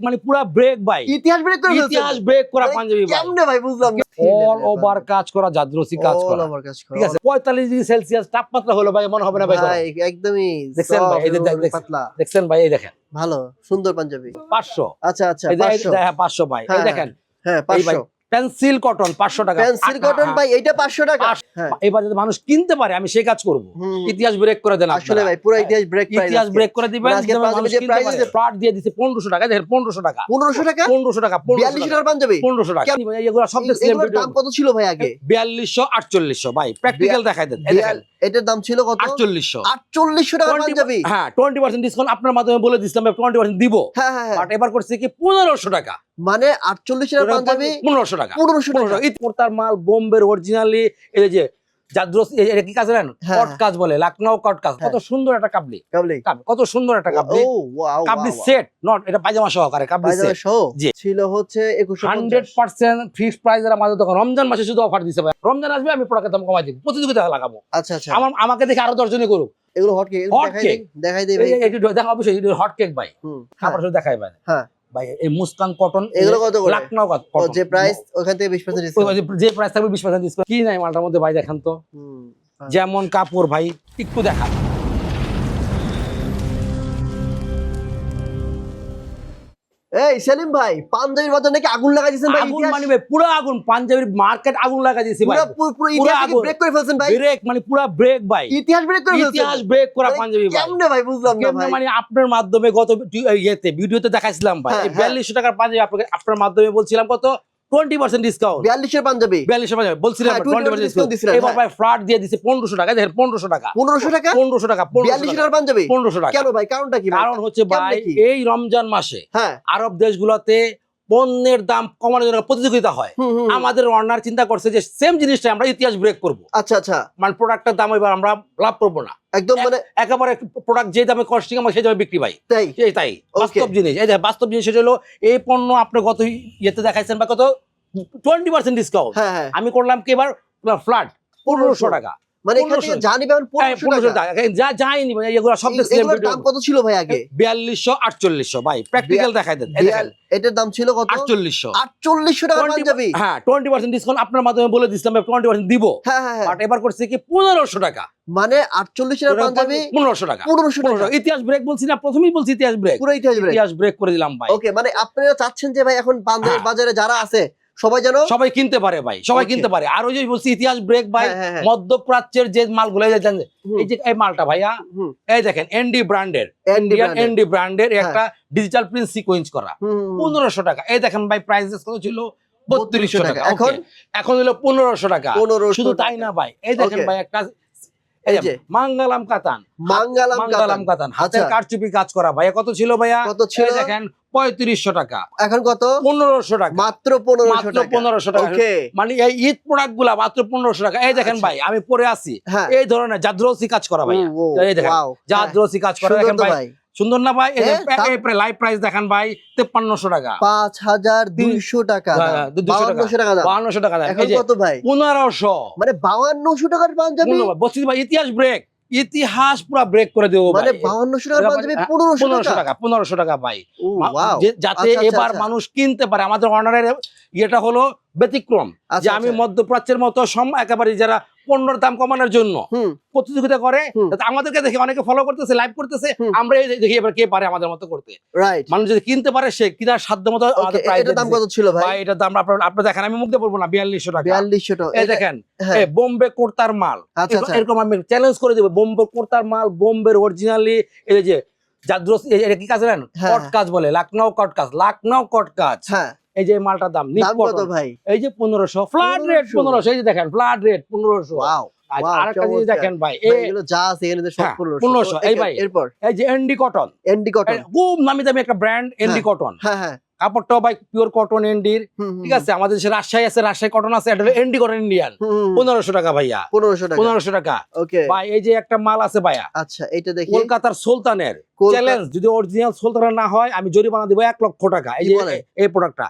মানে পুরা ব্রেক ভাই। ইতিহাস ব্রেক করে ইতিহাস ব্রেক করা পাঞ্জাবি ভাই। কেমনে ভাই বুঝলাম অল ওভার কাজ করা জাদ্রসি কাজ করা। over কাজ করা। ঠিক আছে পঁয়তাল্লিশ ডিগ্রি সেলসিয়াস তাপমাত্রা হলো ভাই মনে হবে না ভাই ভাই একদমই দেখছেন ভাই, এই। পাতলা। দেখছেন ভাই এই দেখেন। ভালো সুন্দর পাঞ্জাবি। পাঁচশো। আচ্ছা আচ্ছা এই যে- এই 500 হ্যাঁ পাঁচশো ভাই এই হ্যাঁ, দেখেন। হ্যাঁ এই 500 পেন্সিল কটন পাঁচশো টাকা। পেন্সিল কটন হ্যাঁ, ভাই এইটা 500 টাকা। হ্যাঁ। এবার যদি মানুষ কিনতে পারে আমি সেই কাজ করব। ইতিহাস ব্রেক করে দেন আসলে ভাই পুরো ইতিহাস ব্রেক ইতিহাস ব্রেক করে দিবেন ফ্ল্যাট দিয়ে দিছে পনেরোশো টাকা দেখেন পনেরোশো টাকা। 1500 টাকা? পনেরোশো টাকা 42 টাকার পাঞ্জাবি পনেরোশো টাকা। এগুলো সব এগুলোর দাম কত ছিল ভাই আগে? বিয়াল্লিশশো আটচল্লিশশো ভাই প্র্যাকটিক্যাল দেখাই দেন। দেখেন। এটার দাম ছিল কত? আটচল্লিশশো। 4800 টাকার পাঞ্জাবি হ্যাঁ টোয়েন্টি পার্সেন্ট ডিসকাউন্ট আপনার মাধ্যমে বলে দিচ্ছিলাম টোয়েন্টি পার্সেন্ট দিব। হ্যাঁ হ্যাঁ হ্যাঁ। বাট এবার করছে কি পনেরোশো টাকা। মানে 48 টাকার পাঞ্জাবি পনেরোশো টাকা। 1500 পনেরোশো টাকা। ঈদ কোর্তার মাল বোম্বের অরিজিনালি এই যে জাদ্রস এটা কি কাজ জানেন? হ্যাঁ। কট কাজ বলে লখনৌ কট কাজ। কত হ্যাঁ। সুন্দর একটা কাবলি। কাবলি। কাবলি, কত সুন্দর একটা কাবলি। কাবলি সেট নট এটা পায়জামা সহকারে কাবলি সেট জি। ছিল হচ্ছে 2150 হান্ড্রেড পার্সেন্ট ফিক্সড প্রাইসের আমাদের তখন। রমজান মাসে শুধু অফার দিছে ভাই। রমজান আসবে আমি প্রোডাক্টের দাম কমাই দিব। প্রতিযোগিতা লাগাবো। আচ্ছা আচ্ছা। আমার আমাকে দেখে আরও দশজনে করুক। এগুলো হট কেক দেখাই দেখাই দেই ভাই। যে দেখা অবশ্যই হট কেক ভাই। খাবার শুধু দেখাই ভাই। হ্যাঁ। ভাই এই মুস্কান কটন এগুলো কত করে? লখনৌ কটন যে প্রাইস ওখান থেকে 20% ডিসকাউন্ট যে- প্রাইস থাকবে ডিসকাউন্ট কি নাই মালটার মধ্যে ভাই দেখেন তো। যেমন কাপড় ভাই একটু দেখা। এই সেলিম ভাই পাঞ্জাবির বাজার নাকি আগুন লাগাই দিয়েছেন ভাই আগুন মানে পুরো আগুন পাঞ্জাবির মার্কেট আগুন লাগা দিয়েছে ভাই। পুরো পুরো- ইতিহাস। ব্রেক করে ফেলছেন ভাই। ব্রেক মানে পুরো ব্রেক ভাই। ইতিহাস ব্রেক করে ফেলছেন। ইতিহাস ব্রেক করা পাঞ্জাবি ভাই। কেমনে ভাই বুঝলাম না ভাই? মানে আপনার মাধ্যমে গত ইয়েতে ভিডিওতে দেখাইছিলাম ভাই। হ্যাঁ, হ্যাঁ। বিয়াল্লিশশো টাকার পাঞ্জাবি আপনাকে আপনার মাধ্যমে বলছিলাম কত? টোয়েন্টি পার্সেন্ট ডিসকাউন্ট 42 এর পাঞ্জাবি। বিয়াল্লিশশো পাঞ্জাবি। বলছিলাম হ্যাঁ, টোয়েন্টি 20% পার্সেন্ট discount দিছিলেন, এবার। ভাই ফ্ল্যাট দিয়ে দিছে পনেরোশো টাকা। দেখেন পনেরোশো টাকা। পনেরোশো টাকা? পনেরোশো টাকা 42 টাকা। টাকার পাঞ্জাবি? পনেরোশো টাকা। কেন ভাই? কারণটা কি কারণ হচ্ছে ভাই এই রমজান মাসে হ্যাঁ। আরব দেশগুলোতে পণ্যের দাম কমানোর জন্য প্রতিযোগিতা হয়। আমাদের অনার চিন্তা করছে যে সেম জিনিসটা আমরা ইতিহাস ব্রেক করব। আচ্ছা আচ্ছা। মানে প্রোডাক্টের দাম এবার আমরা লাভ করব না। একদম মানে একেবারে প্রোডাক্ট যে দামে কস্টিং আমরা সেই দামে বিক্রি পাই তাই? তাই। বাস্তব জিনিস। এই বাস্তব জিনিস হলো এই পণ্য আপনি গত ইয়েতে দেখাইছেন বা কত? টোয়েন্টি পার্সেন্ট ডিসকাউন্ট আমি করলাম কি এবার? ফ্ল্যাট পনেরোশো। টাকা। মানে এখান থেকে 1500 জানি পাবেন হ্যাঁ, 1500 টাকা। টাকা। যা যায়নি ভাই এগুলো সব এগুলোর দাম কত ছিল ভাই আগে? বিয়াল্লিশশো আটচল্লিশশো ভাই প্র্যাকটিক্যাল দেখাই দেন এটার দাম ছিল কত? আটচল্লিশশো। 4800 টাকার পাঞ্জাবি। হ্যাঁ টোয়েন্টি পার্সেন্ট ডিসকাউন্ট আপনার মাধ্যমে বলে পার্সেন্ট দিব। হ্যাঁ হ্যাঁ হ্যাঁ। বাট এবার করছে কি পনেরোশো টাকা। মানে 48 টাকার পাঞ্জাবি পনেরোশো টাকা। 1500 পনেরোশো টাকা। ইতিহাস ব্রেক বলছি না প্রথমেই বলছি ইতিহাস ব্রেক পুরো ইতিহাস ব্রেক ইতিহাস ব্রেক করে দিলাম ভাই। ওকে মানে আপনারা চাচ্ছেন যে ভাই এখন হ্যাঁ। বাজারে যারা আছে সবাই যেন সবাই কিনতে পারে ভাই সবাই কিনতে পারে। আর ওই যে বলছি ইতিহাস ব্রেক ভাই হ্যাঁ, হ্যাঁ, হ্যাঁ। মধ্যপ্রাচ্যের যে মালগুলো এই যে এই মালটা ভাইয়া এই দেখেন এনডি ব্র্যান্ডের। এনডি ব্র্যান্ডের। একটা ডিজিটাল প্রিন্ট সিকোয়েন্স করা। পনেরোশো টাকা। এই দেখেন ভাই প্রাইসেস কত ছিল? বত্রিশশো টাকা। এখন? এখন হলো পনেরোশো টাকা। 1500 শুধু তাই না ভাই? এই দেখেন ভাই একটা এই এই যে যে। মাঙ্গালাম কাতান। মাঙ্গালাম মাঙ্গালাম কাতান। কাতান হাতের। কারচুপি কাজ করা ভাইয়া। কত ছিল ভাইয়া? কত ছিল? দেখেন পঁয়ত্রিশশো টাকা। এখন কত? পনেরোশো টাকা। মাত্র 1500 মাত্র পনেরোশো টাকা। মানে এই ঈদ প্রোডাক্টগুলা মাত্র পনেরোশো টাকা। এই দেখেন আচ্ছা। ভাই আমি পরে আছি হ্যাঁ। এই ধরনের জাদ্রসি কাজ করা ভাই এই দেখেন, জাদ্রসি কাজ করা। দেখেন ভাই। সুন্দর না ভাই? হ্যাঁ, লাইভ প্রাইস দেখান ভাই তেপ্পান্নশো টাকা। পাঁচ হাজার দুইশো টাকা হ্যাঁ, দাম, হ্যাঁ, টাকা। বাউান্নশো টাকা। এখন কত ভাই? পনেরোশো। মানে বাউান্নশো টাকার পাঞ্জাবি? বলছি ভাই ইতিহাস ব্রেক ইতিহাস পুরো ব্রেক করে দেবো মানে বাউান্নশো টাকার পাঞ্জাবি মানে- পনেরোশো টাকা পনেরোশো টাকা ভাই। যাতে আচ্ছা, আচ্ছা, এবার আচ্ছা। মানুষ কিনতে পারে। আমাদের অনারের ইয়েটা হলো ব্যতিক্রম। যে আমি। মধ্যপ্রাচ্যের মতো সম একেবারে যারা পণ্যের দাম কমানোর জন্য। প্রতিযোগিতা করে আমাদেরকে দেখে অনেকে ফলো করতেছে লাইভ করতেছে আমরা এই দেখি এবার কে পারে আমাদের মতো করতে। রাইট মানুষ যদি কিনতে পারে সে কিনার সাধ্য মতো এটার দাম কত ছিল ভাই? এটার দাম আপনার আপনি দেখেন আমি মুখ দিয়ে বলব না বিয়াল্লিশশো টাকা। বিয়াল্লিশশো টাকা। এই দেখেন হ্যাঁ। বোম্বে কোর্তার মাল। আচ্ছা এরকম- আচ্ছা। আমি চ্যালেঞ্জ করে দেবো বোম্বে কোর্তার মাল বোম্বের অরিজিনালি এই যে জাদ্রস এটা কি কাজ জানেন? হ্যাঁ। কট কাজ বলে লখনৌ কট কাজ লখনৌ কট কাজ। হ্যাঁ। এই যে মালটার দাম ভাই? এই যে পনেরোশো ফ্ল্যাট রেট পনেরোশো। এই যে দেখেন ফ্ল্যাট রেট পনেরোশো। আচ্ছা জিনিস দেখেন ভাই যা আছে হ্যাঁ, 1500 1500, এই ভাই। এরপর? এই যে এন্ডি কটন এন্ডি কটন খুব নামি দামি একটা ব্র্যান্ড এন্ডি কটন হ্যাঁ হ্যাঁ। কাপড়টাও ভাই পিওর কটন এনডির ঠিক আছে আমাদের দেশে রাজশাহী আছে রাজশাহী কটন আছে এটা এনডি কটন ইন্ডিয়ান। পনেরোশো টাকা ভাইয়া। পনেরোশো টাকা। পনেরোশো টাকা। ওকে। ভাই এই যে একটা মাল আছে ভাইয়া। আচ্ছা এটা দেখি। কলকাতার সুলতানের। চ্যালেঞ্জ যদি অরিজিনাল সুলতানের না হয় আমি জরিমানা দিব এক লক্ষ টাকা। এই কি যে এই প্রোডাক্টটা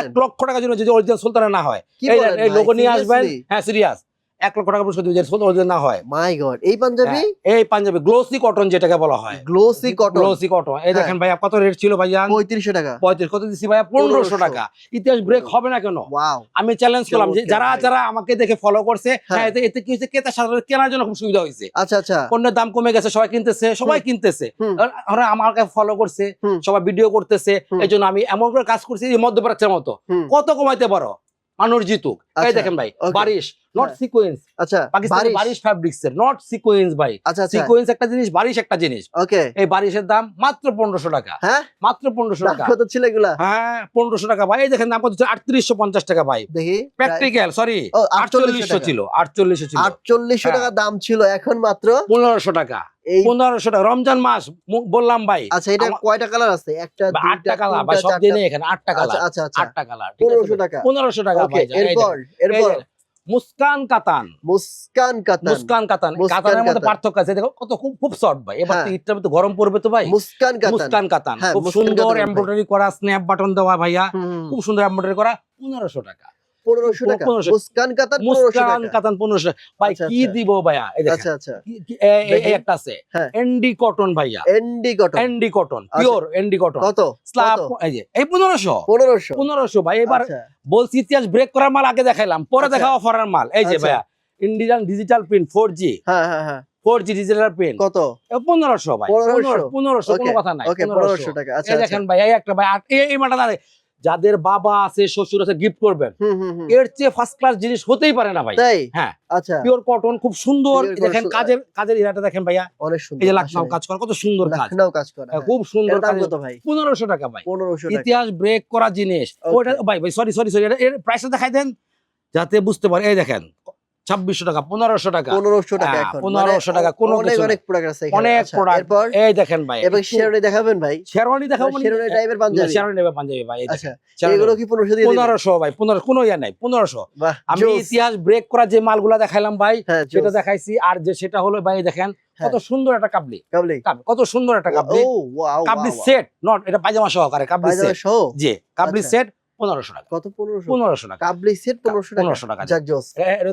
এক লক্ষ টাকা জন্য যদি অরিজিনাল সুলতানের না হয়। এই বলেন এই ভাই? লোগো নিয়ে আসবেন। হ্যাঁ সিরিয়াস এক লক্ষ টাকা দিবে যদি ছোট যদি না হয়। মাই গড এই পাঞ্জাবি? হ্যাঁ, এই পাঞ্জাবি গ্লোসি কটন যেটাকে বলা হয়। গ্লোসি কটন গ্লোসি কটন এই হ্যাঁ। দেখেন ভাইয়া কত রেট ছিল ভাইয়া? পঁয়ত্রিশশো টাকা। পঁয়ত্রিশ কত দিচ্ছি ভাইয়া? পনেরোশো 1500 টাকা। ইতিহাস ব্রেক হবে না কেন? ওয়াও আমি চ্যালেঞ্জ করলাম যে যারা যারা আমাকে দেখে ফলো করছে হ্যাঁ। হ্যাঁ এতে এতে কি হয়েছে? ক্রেতা সাধারণ কেনার জন্য খুব সুবিধা হয়েছে। আচ্ছা আচ্ছা। পণ্যের দাম কমে গেছে সবাই কিনতেছে সবাই কিনতেছে। আর আমাকে ফলো করছে সবাই ভিডিও করতেছে এই জন্য আমি এমন করে কাজ করছি যে মধ্যপ্রাচ্যের মতো। কত কমাইতে পারো? মানুষ জিতুক। এই আচ্ছা, দেখেন ভাই বারিশ নট হ্যাঁ। সিকোয়েন্স আচ্ছা পাকিস্তানি বারিশ। ফ্যাব্রিক্স এর নট সিকোয়েন্স ভাই। আচ্ছা আচ্ছা। সিকোয়েন্স একটা জিনিস বারিশ একটা জিনিস। ওকে এই বারিশের দাম মাত্র পনেরোশো টাকা। হ্যাঁ? মাত্র পনেরোশো দাম টাকা। কত ছিল এগুলা? হ্যাঁ পনেরোশো টাকা ভাই। এই দেখেন দাম কত আটত্রিশশো পঞ্চাশ টাকা ভাই। দেখি। প্র্যাকটিক্যাল সরি 4800 আটচল্লিশশো ছিল আটচল্লিশশো ছিল। আটচল্লিশশো হ্যাঁ। টাকা দাম ছিল এখন মাত্র? পনেরোশো টাকা। পনেরোশো টাকা। রমজান মাস বললাম ভাই। আচ্ছা এটা কয়টা কালার আছে? একটা বা আট দুইটা, টাকা ভাই তিনটা, সব দিনে এখানে আট টাকা আচ্ছা আচ্ছা। আচ্ছা আট টাকা পনেরোশো টাকা। পনেরোশো টাকা এরপর এরপর। মুস্কান কাতান। মুস্কান কাতান। মুস্কান কাতান। কাতানের মধ্যে পার্থক্য আছে। দেখো কত খুব খুব শর্ট ভাই। এবার তো হ্যাঁ। তো গরম পড়বে তো ভাই। মুস্কান কাতান। মুসকান কাতান। হ্যাঁ, খুব সুন্দর এমব্রয়ডারি করা স্ন্যাপ বাটন দেওয়া ভাইয়া। খুব সুন্দর এমব্রয়ডারি করা পনেরোশো টাকা। পনেরোশো টাকা। মুস্কান কাতান মুস্কান কাতান পনেরোশো। ভাই কি। দিব ভাইয়া? আচ্ছা আচ্ছা। কি- কি- এ- এ- দেখি। এই একটা আছে। কটন ভাইয়া। ND cotton. ND cotton. Pure ND cotton. কত? স্ল্যাব এই যে এই পনেরোশো। পনেরোশো। পনেরোশো ভাই এবার বলছি ইতিহাস ব্রেক করার মাল আগে দেখাইলাম। পরে আচ্ছা। দেখা অফারের মাল। এই যে আচ্ছা। ভাইয়া Indian digital print four G হ্যাঁ হ্যাঁ হ্যাঁ। ফোর জি ডিজিটাল প্রিন্ট কত? পনেরোশো ভাই। 1500 পনেরোশো কোনো কথা নাই। পনেরোশো। টাকা। আচ্ছা দেখেন ভাই এই একটা ভাই এই- মালটা না যাদের বাবা আছে শ্বশুর আছে গিফট করবেন। এর চেয়ে ফার্স্ট ক্লাস জিনিস হতেই পারে না ভাই। তাই? হ্যাঁ। আচ্ছা। পিওর কটন খুব সুন্দর। দেখেন কাজের কাজের ইরাটা দেখেন ভাইয়া। অনেক সুন্দর। এই যে লাখনাও কাজ করা কত সুন্দর কাজ। লাখনাও কাজ করা হ্যাঁ, হ্যাঁ। খুব সুন্দর কাজ কত ভাই? 1500 টাকা ভাই। পনেরোশো টাকা। ইতিহাস ব্রেক করা জিনিস। ওটা ভাই ভাই সরি সরি সরি এর প্রাইসটা দেখাই দেন যাতে বুঝতে পারে। এই দেখেন ছাব্বিশশো টাকা পনেরোশো টাকা। পনেরোশো টাকা হ্যাঁ, এখন। 1500 টাকা, কোনো অনেক প্রোডাক্ট আছে অনেক আচ্ছা, প্রোডাক্ট এরপর? এই দেখেন ভাই এবার শেরওয়ানি দেখাবেন ভাই? শেরওয়ানি দেখাবো মানে শেরওয়ানি টাইপের পাঞ্জাবি। শেরওয়ানি নেবে পাঞ্জাবি ভাই আচ্ছা এগুলো কি পনেরোশো দিয়ে পনেরোশো ভাই পনেরো কোনো ইয়া নাই পনেরোশো। আমি ইতিহাস ব্রেক করা যে মালগুলা দেখাইলাম ভাই হ্যাঁ সেটা দেখাইছি। আর যে সেটা হলো ভাই দেখেন হ্যাঁ। কত সুন্দর একটা কাবলি। কাবলি? কত সুন্দর একটা কাবলি। কাবলি সেট নট এটা পায়জামা সহকারে কাবলি সেট জি কাবলি আচ্ছা। সেট পনেরোশো টাকা। কত পনেরোশো? পনেরোশো টাকা। কাবলি সেট পনেরোশো টাকা। 1500 টাকা। যাক জোস।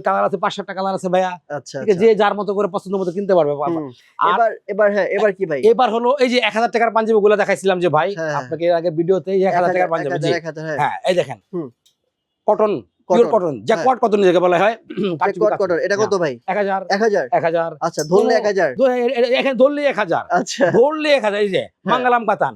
কালার আছে পাঁচ সাতটা কালার আছে ভাইয়া। আচ্ছা যে যার মতো করে পছন্দ মতো কিনতে পারবে। এবার এবার হ্যাঁ এবার কি ভাই? এবার হলো এই যে এক হাজার টাকার পাঞ্জাবি গুলো দেখাইছিলাম যে ভাই হ্যাঁ। আপনাকে এর আগে ভিডিওতে এক হাজার টাকার পাঞ্জাবি হ্যাঁ। হ্যাঁ এই দেখেন। কটন পিওর কটন কটন যেটা বলা হয়? কটন এটা কত ভাই? এক হাজার। এক হাজার? এক হাজার। আচ্ছা ধরলে কোনো- এক হাজার। ধরে এ- এ- এখানে ধরলে এক হাজার। আচ্ছা। ধরলে এক হাজার এই যে মাঙ্গালাম কাতান।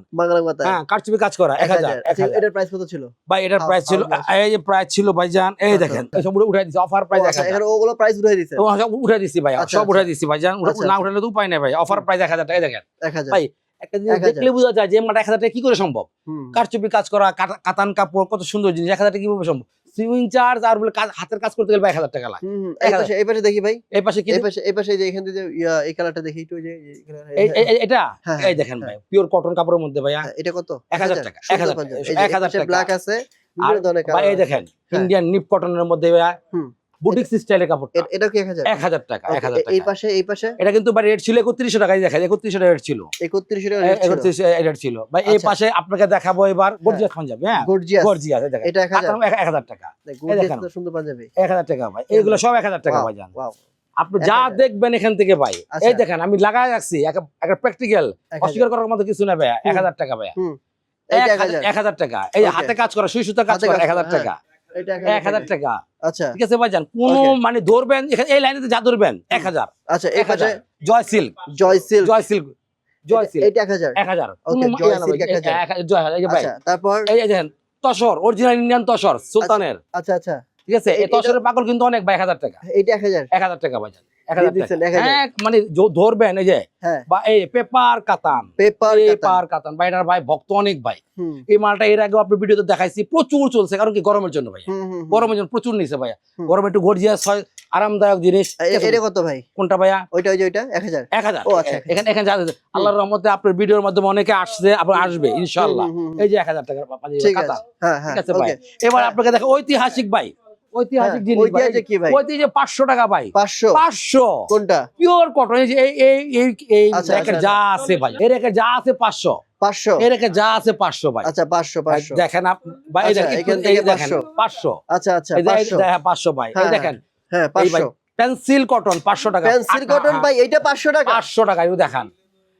কথা হ্যাঁ কারচুপি কাজ করা এক হাজার এক আচ্ছা হাজার। এটার প্রাইস কত ছিল? ভাই এটার প্রাইস ছিল এই যে প্রাইস ছিল ভাইজান এই আচ্ছা, দেখেন। সব উঠাই দিছি অফার প্রাইস আচ্ছা এখানে ওগুলো প্রাইস উঠাই দিছে। ও, সব উঠাই দিছি ভাই আচ্ছা, সব। উঠাই দিছি ভাইজান না। উঠালে তো উপায় নেই ভাই অফার প্রাইস এক হাজার টাকা এই দেখেন। এক হাজার। ভাই, একটা জিনিস দেখলে বোঝা যায় যে মাটা এক হাজার টাকা কি করে সম্ভব। কারচুপি কাজ করা কাতান কাপড় কত সুন্দর জিনিস এক হাজার টাকা কীভাবে সম্ভব? সুইং চার্জ আর বলে কাজ- হাতের কাজ করতে গেলে এক হাজার টাকা লাগে। এই পাশে দেখি ভাই। এই পাশে কি এই পাশে এই পাশে যে এখান থেকে এই কালারটা দেখি একটু যে এটা? হ্যাঁ, এই দেখেন ভাই পিওর কটন কাপড়ের মধ্যে ভাইয়া। হ্যাঁ, এটা কত? এক হাজার টাকা, এক হাজার টাকা, ব্ল্যাক আছে আর এই দেখেন ইন্ডিয়ান নিপ কটনের মধ্যে হুম। বুটিক স্টাইলের কাপড় এটা কি এক হাজার? এক হাজার টাকা এই পাশে এই পাশে? এটা কিন্তু ভাই রেট ছিল একত্রিশশো টাকা এই দেখেন একত্রিশশো রেট ছিল। একত্রিশ টাকা ছিল। একত্রিশশো রেট ছিল। ভাই এই আচ্ছা। পাশে আপনাকে দেখাবো এবার গর্জিয়াস পাঞ্জাবি হ্যাঁ? Gorgeous। গর্জিয়াস দেখেন। এটা এক হাজার। কাতান এক এক হাজার টাকা। Gorgeous দেখেন। সুন্দর পাঞ্জাবি এক হাজার টাকা ভাই। এইগুলো সব এক হাজার টাকা ভাই জান আপনি যা দেখবেন এখান থেকে ভাই আচ্ছা। এই দেখেন আমি লাগাই রাখছি। একটা প্র্যাকটিক্যাল অস্বীকার করার মতো কিছু না ভাইয়া। এক হাজার টাকা হুম, এক হাজার টাকা। এই হাতে কাজ করা সুই সুতার কাজ করা এক হাজার করা, টাকা। এক হাজার টাকা। আচ্ছা। ঠিক আছে ভাইজান কোন মানে ধরবেন এই লাইনে যা ধরবেন এক হাজার। আচ্ছা এক হাজার। Joy silk. Joy silk. Joy silk. Joy silk. এটা এক হাজার। এক হাজার। হাজার। আচ্ছা তারপর? এই দেখেন তসর অরিজিনাল ইন্ডিয়ান তসর সুলতানের। আচ্ছা আচ্ছা। ঠিক আছে এই তসরের পাগল কিন্তু অনেক ভাই এক হাজার টাকা। এক হাজার। এক হাজার টাকা ভাইজান। টাকা। হ্যাঁ, মানে ধরবেন এই যে হ্যাঁ। বা এই পেপার কাতান। পেপার পেপার কাতান। ভাই এটার ভাই ভক্ত অনেক ভাই। এই মালটা এর আগে আপনি ভিডিওতে দেখাইছি প্রচুর চলছে কারণ কি গরমের জন্য ভাই। গরমের জন্য প্রচুর নিছে ভাইয়া। গরমে একটু গর্জিয়াস হয় আরামদায়ক জিনিস? এটা কত ভাই? কোনটা ভাইয়া? ওইটা ওই যে ওইটা? ও, আচ্ছা, এখানে এখানে যা আছে, আল্লাহর রহমতে আপনার ভিডিওর মাধ্যমে অনেকে আসছে আপনার আসবে ইনশাআল্লাহ। এই যে এক হাজার টাকার পাঞ্জাবি ঠিক আছে। হ্যাঁ হ্যাঁ। ঠিক আছে ভাই। এবার। আপনাকে দেখো ঐতিহাসিক ভাই। ঐতিহাসিক হ্যাঁ, জিনিস ঐতিহাসিক কি ভাই? ঐতিহ্য পাঁচশো টাকা ভাই। পাঁচশো? পাঁচশো। কোনটা? পিওর কটন এই এই এই এই এই র্যাকের যা আছে ভাই এই র্যাকের যা আছে যা আছে পাঁচশো ভাই। আচ্ছা দেখেন ভাই আচ্ছা, দেখেন, দেখেন 500 আচ্ছা আচ্ছা হ্যাঁ, পাঁচশো। ভাই এই দেখেন। হ্যাঁ পেন্সিল কটন পাঁচশো। টাকা। পেন্সিল কটন ভাই এইটা পাঁচশো টাকা? পাঁচশো টাকা এগুলো দেখান।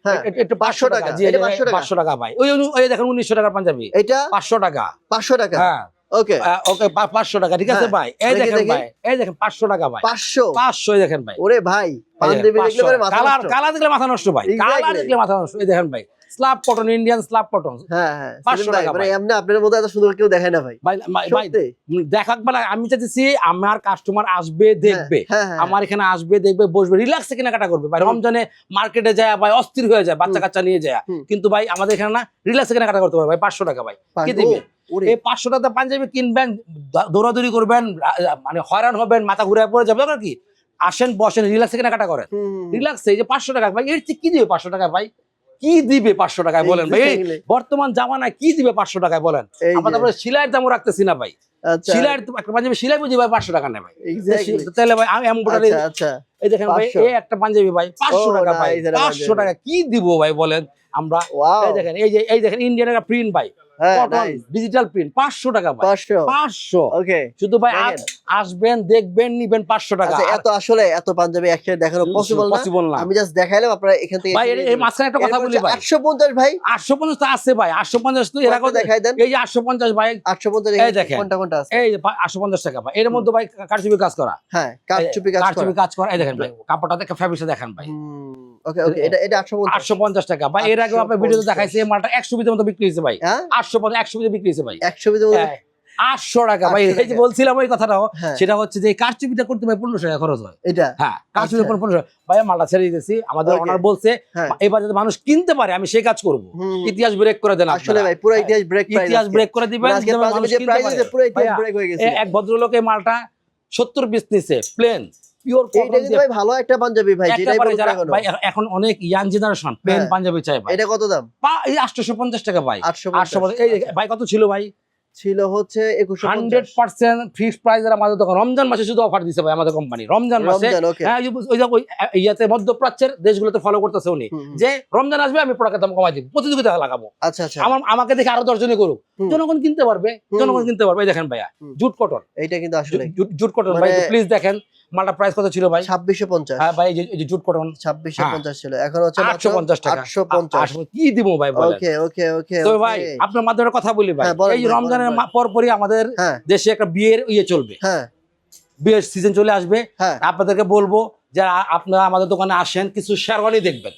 হ্যাঁ পাঁচশো 500 টাকা টাকা, 500 টাকা। পাঁচশো টাকা। ভাই ওই দেখেন উনিশশো টাকা পাঞ্জাবি। এটা পাঁচশো টাকা। পাঁচশো টাকা? হ্যাঁ। ওকে ওকে পাঁচশো টাকা ঠিক আছে হ্যাঁ, ভাই? এই দেখেন ভাই এই দেখেন পাঁচশো টাকা ভাই। পাঁচশো? পাঁচশো এই দেখেন ভাই। ওরে ভাই পাঞ্জাবি দেখলে পরে মাথা কালার। কালার দেখলে মাথা নষ্ট ভাই। কালার দেখলে মাথা নষ্ট। এই দেখেন ভাই slab cotton Indian slab cotton হ্যাঁ হ্যাঁ। 500 সেলিম ভাই, টাকা মানে ভাই। এমনি আপনার এত সুন্দর কেউ দেখায় না ভাই। ভাই দেখাক বেলা আমি চাইতেছি আমার কাস্টমার আসবে দেখবে। হ্যাঁ, হ্যাঁ, আমার এখানে আসবে দেখবে বসবে রিল্যাক্সে কেনাকাটা করবে। ভাই রমজানে মার্কেটে যায় ভাই অস্থির হয়ে যায় বাচ্চা কাচ্চা নিয়ে যায়। কিন্তু ভাই আমাদের এখানে না রিল্যাক্সে কেনাকাটা করতে পারবে ভাই পাঁচশো টাকা ভাই। হ্যাঁ। কি দিবে? ওরে, এই পাঁচশো টাকা পাঞ্জাবি কিনবেন দৌড়াদৌড়ি করবেন মানে হয়রান হবেন মাথা ঘুরে পড়ে যাবে। দরকার কি আসেন বসেন রিল্যাক্সে কেনাকাটা করেন। রিল্যাক্সে এই যে পাঁচশো টাকা ভাই এর কি দিবে পাঁচশো টাকা ভাই? কি দিবে পাঁচশো টাকায় বলেন ভাই? বর্তমান জামানায় কি দিবে পাঁচশো টাকায় বলেন? আমরা সিলাইয়ের দামও রাখতেছি না ভাই। আচ্ছা, সিলাইয়ের একটা পাঞ্জাবি সিলাই বুঝি ভাই পাঁচশো টাকা নেয় ভাই। তাহলে ভাই আমি আচ্ছা, আচ্ছা। এই দেখেন ভাই 500 এই একটা পাঞ্জাবি ভাই পাঁচশো টাকা ভাই পাঁচশো টাকা কি দিব ভাই বলেন? আমরা এই দেখেন এই যে এই দেখেন ইন্ডিয়ান একটা প্রিন্ট ভাই. ডিজিটাল প্রিন্ট পাঁচশো টাকা ভাই। 500 পাঁচশো। শুধু ভাই আসবেন দেখবেন নিবেন পাঁচশো টাকা। আচ্ছা, এত আসলে এত পাঞ্জাবি একসাথে দেখানো পসিবল পসিবল না? আমি জাস্ট দেখাইলাম আপনারা এখান থেকে ভাই এর- এর মাঝখানে একটা কথা বলি ভাই। আটশো পঞ্চাশ ভাই। আটশো পঞ্চাশ তো আছে ভাই আটশো পঞ্চাশ তো এর দেখাই দেন। এই যে আটশো পঞ্চাশ ভাই। আটশো পঞ্চাশ এই দেখেন। কোনটা কোনটা আছে। এই আটশো পঞ্চাশ টাকা ভাই। এর মধ্যে ভাই কারচুপি কাজ করা। হ্যাঁ কাজ করা। কাজ করা। এই দেখেন ভাই কাপড়টা দেখে ফ্যাব্রিক্সে দেখেন ভাই। ওকে ওকে এটা এটা টাকা। ভাই এর আগে আপনার ভিডিওতে দেখাইছে এই মালটা মতো বিক্রি হয়েছে ভাই। হ্যাঁ? বিক্রি হয়েছে ভাই। হ্যাঁ, আটশো টাকা। ভাই এই যে বলছিলাম ওই কথাটাও সেটা হচ্ছে যে কারচুপিটা করতে ভাই পনেরোশো টাকা খরচ হয়। এটা? হ্যাঁ কারচুপি। পনেরোশো ভাই মালটা ছেড়ে দিতেছি। আমাদের বলছে হ্যাঁ। এবার মানুষ কিনতে পারে আমি সেই কাজ করব। ইতিহাস ব্রেক করে দেন আসলে ভাই পুরো ইতিহাস ব্রেক ইতিহাস ব্রেক করে দিবেন পারে। ইতিহাস ব্রেক হয়ে গেছে। এক ভদ্রলোক মালটা সত্তর পিস নিছে প্লেন পিওর এইটা কিন্তু ভাই ভালো একটা পাঞ্জাবি ভাই যেটাই বলুন না কেন। ভাই এখন অনেক ইয়াং জেনারেশন প্লেন হ্যাঁ। পাঞ্জাবি চাই ভাই। এটা কত দাম? এই আটশোশো পঞ্চাশ টাকা ভাই। আটশো আটশো পঞ্চাশ এই ভাই কত ছিল ভাই? ছিল হচ্ছে একুশশো হান্ড্রেড পার্সেন্ট ফিক্সড আমাদের তখন রমজান মাসে শুধু অফার দিছে ভাই আমাদের কোম্পানি রমজান মাসে হ্যাঁ, ওই- ওই যে ওই ইয়াতে মধ্যপ্রাচ্যের দেশগুলোতে ফলো করতেছে উনি। যে রমজান আসবে আমি প্রোডাক্টের দাম কমাই দিব। প্রতিযোগিতা লাগাবো। আচ্ছা আচ্ছা। আমার আমাকে দেখে আরও দশজনে করুক। জনগণ কিনতে পারবে। জনগণ কিনতে পারবে। দেখেন ভাইয়া জুট কটন এইটা কিন্তু আসলে জুট- কটন ভাই মানে- প্লিজ দেখেন। মালটা প্রাইস কত ছিল ভাই? ছাব্বিশশো পঞ্চাশ। হ্যাঁ ভাই এই যে- জুট কটন ছাব্বিশশো হ্যাঁ। পঞ্চাশ ছিল। এখন হচ্ছে আটশো পঞ্চাশ টাকা। আটশো পঞ্চাশ। কি দিব ভাই ওকে ওকে ওকে তো ভাই আপনার মাধ্যমে কথা বলি ভাই। হ্যাঁ, এই রমজানের পরপরই আমাদের হ্যাঁ। দেশে একটা বিয়ের ইয়ে চলবে। হ্যাঁ। বিয়ের সিজন চলে আসবে। হ্যাঁ। আপনাদেরকে বলব যে আপনারা আমাদের দোকানে আসেন কিছু শেরওয়ানি দেখবেন।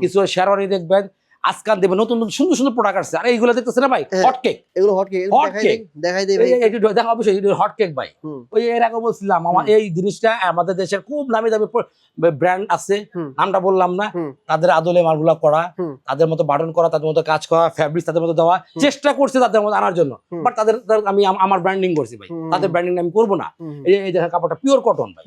কিছু শেরওয়ানি দেখবেন। আজকাল দেখবেন নতুন নতুন সুন্দর সুন্দর প্রোডাক্ট আসছে। আর এইগুলো দেখতেছেন না ভাই? হ্যাঁ। হট কেক এগুলো হট কেক দেখাই cake। দেখাই একটু দেখা অবশ্যই হট কেক ভাই। ওই এর আগে বলছিলাম আমার এই জিনিসটা আমাদের দেশের খুব নামি দামি ব্র্যান্ড আছে। নামটা বললাম না। তাদের আদলে মালগুলা করা তাদের মতো বাটন করা তাদের মতো কাজ করা ফ্যাব্রিক তাদের মতো দেওয়া চেষ্টা করছে তাদের মতো আনার জন্য। বাট তাদের আমি আমার ব্র্যান্ডিং করছি ভাই। তাদের ব্র্যান্ডিং আমি করব না। এই দেখেন কাপড়টা পিওর কটন ভাই।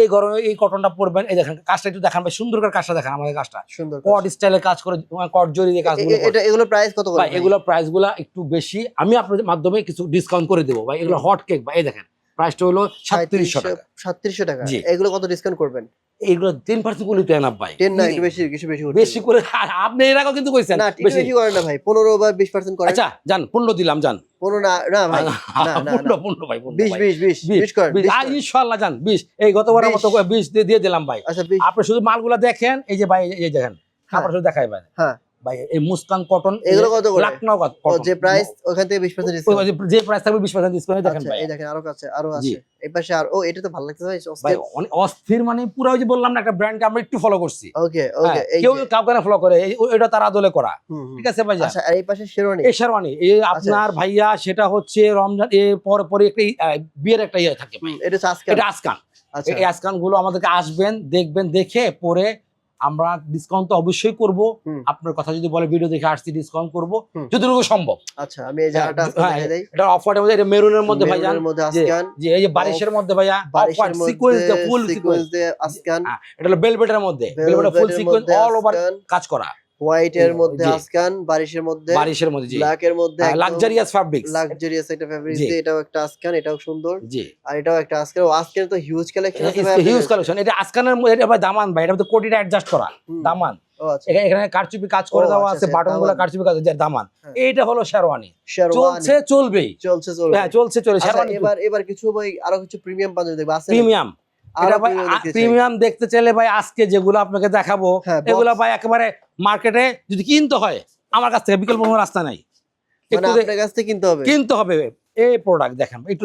এই গরমে এই কটনটা পরবেন এই দেখেন কাজটা একটু দেখান ভাই সুন্দর করে কাজটা দেখান আমাদের কাজটা। সুন্দর কট স্টাইলে কাজ করে কট জড়ি দিয়ে কাজগুলো এটা এগুলো প্রাইস কত ভাই এগুলো প্রাইসগুলা একটু বেশি। আমি আপনাদের মাধ্যমে কিছু ডিসকাউন্ট করে দেবো। ভাই এগুলো হট কেক ভাই এই দেখেন। প্রাইসটা হলো সাতত্রিশশো টাকা। সাতত্রিশশো টাকা। এগুলো কত ডিসকাউন্ট করবেন? এইগুলো টেন পার্সেন্ট তো এনাফ ভাই। টেন না একটু বেশি কিছু বেশি বেশি করে আপনি এর আগেও কিন্তু কইছেন না বেশি। বেশি করেন না ভাই। পনেরো বা বিশ পার্সেন্ট করেন। আচ্ছা যান পনেরো দিলাম যান। পনেরো না না ভাই। না, না, পনেরো পনেরো ভাই বিশ বিশ বিশ বিশ, বিশ করেন বিশ, বিশ আর করেন। ইনশাল্লাহ যান বিশ। এই গতবার বিশ। মতো বিশ দিয়ে দিয়ে দিলাম ভাই। আচ্ছা আপনি শুধু মালগুলা দেখেন এই যে ভাই এই দেখেন। হ্যাঁ। আপনার শুধু দেখাই ভাই। হ্যাঁ। ভাই এই মুস্কান কটন এগুলো কত করে? লাকনাও কটন যে প্রাইস ওখান থেকে বিশ পার্সেন্ট ওই- ওই যে- যে প্রাইস থাকবে বিশ পার্সেন্ট ডিসকাউন্ট দেখেন আচ্ছা ভাই। এই দেখেন আরও কাছে আরও আছে। এই পাশে আর ও এটা তো ভালো লাগছে ভাই ভাই অস্থির মানে পুরো ওই যে বললাম না একটা ব্র্যান্ডকে আমরা একটু ফলো করছি। ওকে ওকে কেউ কাউকে না ফলো করে এটা তার আদলে করা। ঠিক আছে ভাই আচ্ছা আর এই পাশে শেরওয়ানি? এই শেরওয়ানি এই আপনার ভাইয়া সেটা হচ্ছে রমজান এর পর পরে একটা বিয়ের একটা ইয়ে থাকে ভাই। এটা আচ্ছা। এই আসকানগুলো আমাদেরকে আসবেন দেখবেন দেখে পরে আমরা ডিসকাউন্ট তো অবশ্যই করব। আপনার কথা যদি বলে ভিডিও দেখে আসছি ডিসকাউন্ট করব। যতটুকু সম্ভব। আচ্ছা আমি এই জায়গাটা হ্যাঁ, দেখাই দেই। এটা অফারের মধ্যে এটা মেরুনের মধ্যে ভাই মেরুনের মধ্যে যে এই যে বারিশের মধ্যে ভাইয়া অফার সিকোয়েন্স দা ফুল সিকোয়েন্স দা আসকান এটা হলো বেলভেটের মধ্যে। বেলভেটের ফুল সিকোয়েন্স অল ওভার কাজ করা। হোয়াইট এর মধ্যে জি। আজকান বারিশের মধ্যে বারিশের মধ্যে ব্ল্যাক এর মধ্যে লাক্সারিয়াস ফ্যাব্রিক্স লাক্সারিয়াস একটা ফেব্রিক জি। এটাও একটা আজকান এটাও সুন্দর। জি। আর এটাও একটা আজকান ও আজকান তো হিউজ কালেকশন আছে হিউজ কালেকশন এটা আসকানের মধ্যে এটা ভাই দামান ভাই এটা মধ্যে কোটিটা অ্যাডজাস্ট করা দামান। আচ্ছা। এখানে কারচুপি কাজ করে দেওয়া আচ্ছা, আছে আচ্ছা, বাটনগুলো দামান। কারচুপি কাজ দামান। হ্যাঁ। এইটা হলো শেরওয়ানি শেরওয়ানি চলছে চলবেই। চলছে চলবে। হ্যাঁ চলছে চলে আচ্ছা শেরওয়ানি এবার এবার কিছু ভাই আরও কিছু প্রিমিয়াম পাঞ্জাবি দেখব। আছে প্রিমিয়াম এটা ভাই। প্রিমিয়াম দেখতে চাইলে ভাই আজকে যেগুলো আপনাকে দেখাবো হ্যাঁ। এগুলো ভাই একেবারে মার্কেটে যদি কিনতে হয় আমার কাছ থেকে বিকল্প কোনো রাস্তা নাই। মানে কাছ থেকে কিনতে হবে? কিনতে হবে। এই প্রোডাক্ট দেখেন একটু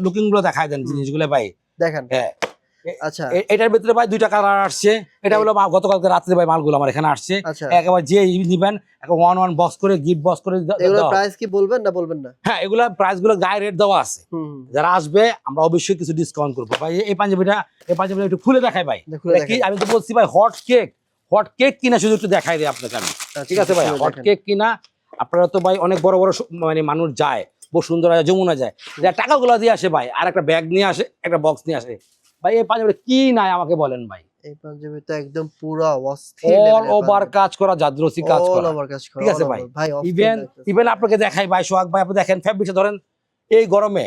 লুকিংগুলো দেখায় দেন জিনিসগুলো ভাই। দেখেন। হ্যাঁ। আচ্ছা। এটার ভিতরে ভাই দুইটা কালার আসছে। এটা হলো গতকালকে রাত্রে ভাই মালগুলো আমার এখানে আসছে। আচ্ছা। একেবারে যে নিবেন ওয়ান ওয়ান বক্স করে গিফট বক্স করে। প্রাইস কি বলবেন না বলবেন না? হ্যাঁ এগুলা প্রাইসগুলো গায়ে রেট দেওয়া আছে। যারা আসবে আমরা অবশ্যই কিছু ডিসকাউন্ট করব। ভাই এই পাঞ্জাবিটা এই পাঞ্জাবিটা একটু খুলে দেখাই ভাই। কি আমি তো বলছি ভাই হট কেক হট কেক কিনা শুধু একটু দেখাই দিই আপনাকে আমি। ঠিক আছে ভাই হট কেক কিনা আপনারা তো ভাই অনেক বড় বড় মানে মানুষ যায় বসুন্ধরা যায় যমুনা যায়। যারা টাকাগুলো দিয়ে আসে ভাই আর একটা ব্যাগ নিয়ে আসে একটা বক্স নিয়ে আসে। ভাই এই কি নাই আমাকে বলেন ভাই। এই পাঞ্জাবি তো একদম পুরো অস্থির অল ওভার কাজ করা জাদ্রসি কাজ অল ওভার কাজ করা ঠিক আছে ভাই। ইভেন ইভেন আপনাকে দেখাই ভাই সোহাগ ভাই আপনি দেখেন ধরেন এই গরমে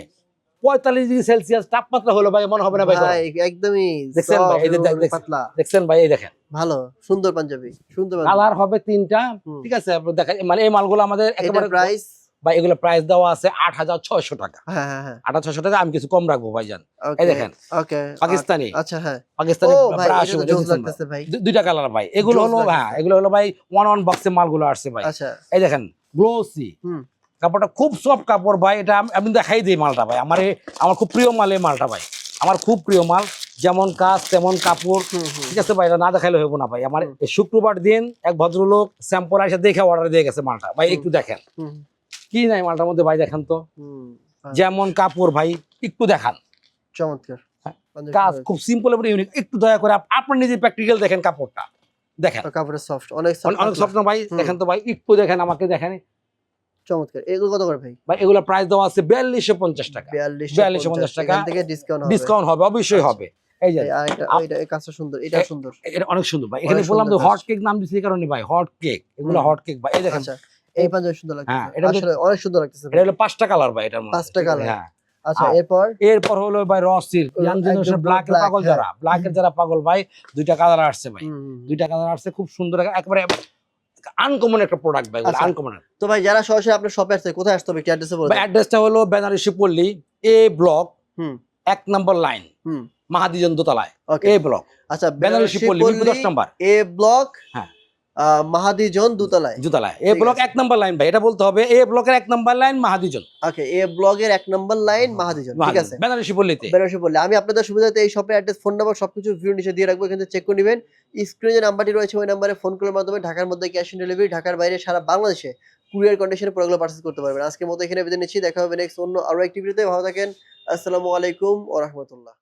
পঁয়তাল্লিশ ডিগ্রি সেলসিয়াস তাপমাত্রা হলো ভাই মনে হবে না ভাই। একদমই দেখছেন ভাই, এই দেখছেন। পাতলা। দেখছেন ভাই এই দেখেন। ভালো সুন্দর পাঞ্জাবি সুন্দর কালার হবে তিনটা ঠিক আছে দেখেন মানে এই মালগুলো আমাদের একেবারে প্রাইস ভাই এগুলো প্রাইস দেওয়া আছে আট হাজার ছয়শো টাকা। হ্যাঁ হ্যাঁ হ্যাঁ। আট হাজার ছয়শো টাকা আমি কিছু কম রাখব ভাইজান। এই দেখেন পাকিস্তানি। আচ্ছা পাকিস্তানি দুইটা কালার ভাই। এগুলো হলো হ্যাঁ এগুলো হলো ভাই ওয়ান ওয়ান বক্সে মালগুলো আসছে ভাই। আচ্ছা। এই দেখেন গ্লোসি কাপড়টা খুব সফট কাপড় ভাই এটা আমি- দেখাই দিই মালটা ভাই। আমার আমার খুব প্রিয় মাল এই মালটা ভাই। আমার খুব প্রিয় মাল। যেমন কাজ তেমন কাপড়। ঠিক আছে ভাই না দেখাইলে হইব না ভাই। আমার শুক্রবার দিন এক ভদ্রলোক স্যাম্পল এসে দেখে অর্ডার দিয়ে গেছে মালটা। ভাই একটু দেখেন। কি নাই মালটার মধ্যে ভাই দেখেন তো। যেমন কাপড় ভাই একটু দেখান। চমৎকার। হ্যাঁ, কাজ খুব সিম্পল এবং ইউনিক একটু দয়া করে আপ- আপনার নিজে প্র্যাকটিক্যাল দেখেন কাপড়টা। দেখেন। কাপড়ের সফট অনেক অনেক- অনেক সফট স্বপ্ন ভাই? দেখেন তো ভাই একটু দেখেন আমাকে দেখেন। চমৎকার। এগুলো কত করে ভাই? ভাই এগুলো প্রাইস দেওয়া আছে বিয়াল্লিশশো পঞ্চাশ টাকা। 42 42 পঞ্চাশ টাকা। এখান থেকে ডিসকাউন্ট হবে। ডিসকাউন্ট হবে অবশ্যই আচ্ছা। হবে এই যে এই কাজটা সুন্দর। এটা সুন্দর। এটা অনেক সুন্দর ভাই। এখানে বললাম তো হট কেক নাম এই কারণে ভাই হট কেক এগুলো হট কেক ভাই। এই দেখেন। আচ্ছা। এই পাঞ্জাবি সুন্দর লাগছে হ্যাঁ, এটা অনেক সুন্দর লাগতেছে এটা হলো পাঁচটা কালার ভাই এটার মধ্যে। পাঁচটা colour। হ্যাঁ। আচ্ছা এরপর? এরপর হলো ভাই র ইয়াং জেনারেশন ব্ল্যাক পাগল হ্যাঁ। যারা ব্ল্যাক এর যারা পাগল ভাই দুইটা কালার আসছে ভাই। দুইটা কালার আসছে খুব সুন্দর একেবারে আনকমন একটা প্রোডাক্ট ভাই আচ্ছা। আনকমন তো ভাই যারা সরাসরি আপনার শপে আসছে কোথায় আসতে হবে অ্যাড্রেসে অ্যাড্রেসটা হলো বেনারসি পল্লী এ ব্লক হুম। এক নম্বর লাইন হুম। মাহাদিজন দোতলায় এ ব্লক আচ্ছা বেনারসি পল্লী দশ নম্বর এ ব্লক হ্যাঁ। মাহাদিজন দুতলায়। জুতালায় এ ব্লক এক নম্বর লাইন ভাই। এটা বলতে হবে এ ব্লকের এক নম্বর লাইন মাহাদিজন। ওকে এ ব্লগের এক নম্বর লাইন মাহাদিজন ঠিক আছে? বেনারসি পল্লীতে। বেনারসি বললে আমি আপনাদের সুবিধাতে এই শপের অ্যাড্রেস ফোন নাম্বার সবকিছু ভিডিও নিচে দিয়ে রাখব এখান চেক করে নেবেন। স্ক্রিনে যে নাম্বারটি রয়েছে ওই নাম্বারে ফোন করার মাধ্যমে ঢাকার মধ্যে ক্যাশ অন ডেলিভারি ঢাকার বাইরে সারা বাংলাদেশে কুরিয়ার কন্ডিশনে প্রোডাক্টগুলো পার্চেস করতে পারবেন। আজকের মতো এখানে বিদায় নিচ্ছি। দেখা হবে নেক্সট অন্য আরও একটি ভিডিওতে ভালো থাকেন। আসসালামু আলাইকুম ওয়া রাহমাতুল্লাহ।